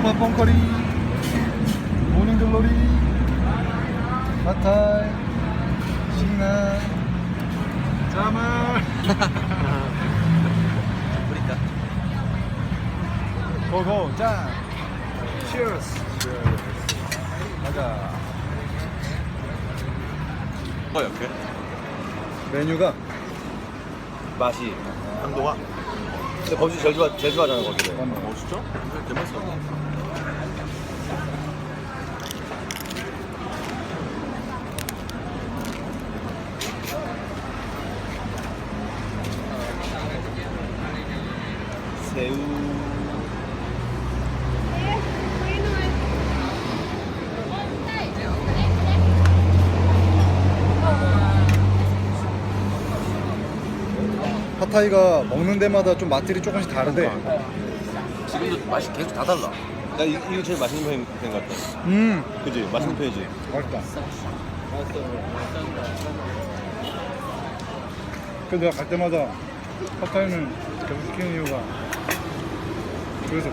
스파 뻥커리. 모닝 글로리. 핫타이 신나. 자말. 그러니까 고고 짠. 치얼스 가자. 뭐야 이렇게? 메뉴가? 맛이. 한동아 근데 좋아 제일 좋아하잖아 거기를. 어 진짜? 개맛있어 새우. 핫타이가 먹는 데마다 좀 맛들이 조금씩 다른데. 지금도 맛이 계속 다 달라. 나 이, 이거 제일 맛있는 편인 편 같아. 음. 그지? 맛있는 편이지? 맛있다. 그래서 내가 갈 때마다 핫타이는 계속 시키는 이유가 그래서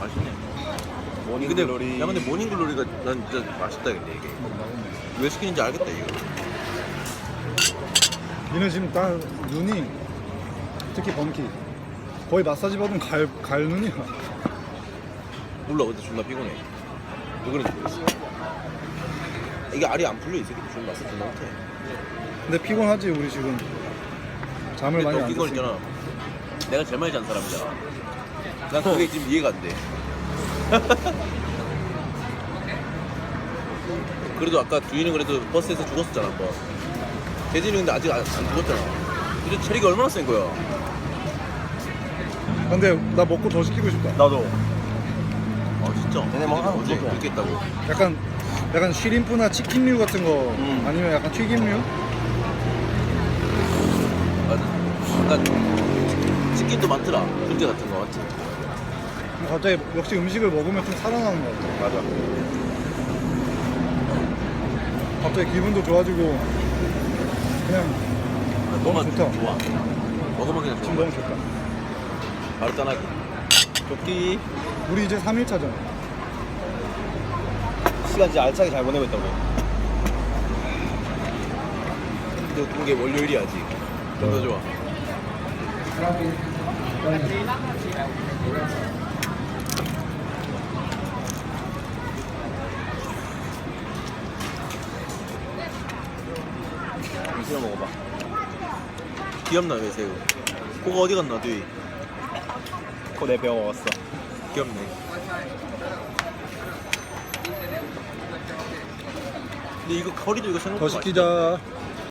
맛있네. 모닝글로리. 야 근데 모닝 글로리가 난 진짜 맛있다 근데 이게. 왜 시키는지 알겠다 이거. 니는 지금 딱 눈이 특히 범키. 거의 마사지 받은 갈, 갈 눈이야. 몰라 근데 존나 피곤해. 왜 그런지 모르겠어 이게 알이 안 풀려 이 새끼 존나 맛있어 존나 못해 근데 피곤하지 우리 지금. 잠을 많이 안 잤으니까. 있잖아. 내가 제일 많이 잔 사람이잖아. 난 그게 지금 이해가 안 돼. 그래도 아까 두이는 그래도 버스에서 죽었었잖아 한번. 대진이 근데 아직 안, 안 죽었잖아. 근데 체력이 얼마나 센 거야? 근데 나 먹고 더 시키고 싶다. 나도. 아 진짜? 얘네 뭐 어제 먹어. 그렇게 했다고. 약간 약간 쉬림프나 치킨류 같은 거 음. 아니면 약간 튀김류? 맞아. 약간 치킨도 많더라. 훈제 같은 거 맞지? 갑자기 역시 음식을 먹으면 좀 살아나는 것 같아. 맞아. 갑자기 기분도 좋아지고 그냥 너무 좋다. 좋아. 먹으면 그냥 지금 좋아. 너무 좋다. 바로 떠나기 좋기 우리 이제 3일차잖아 시간 진짜 알차게 잘 보내고 있다고. 근데 웃긴 게 월요일이 아직 좀더 좋아 이거 먹어봐. 귀엽나 왜 새우 코가 어디 갔나 뒤 코내 배워 먹었어. 귀엽네 근데 이거 커리도 이거 더 생각보다 시키자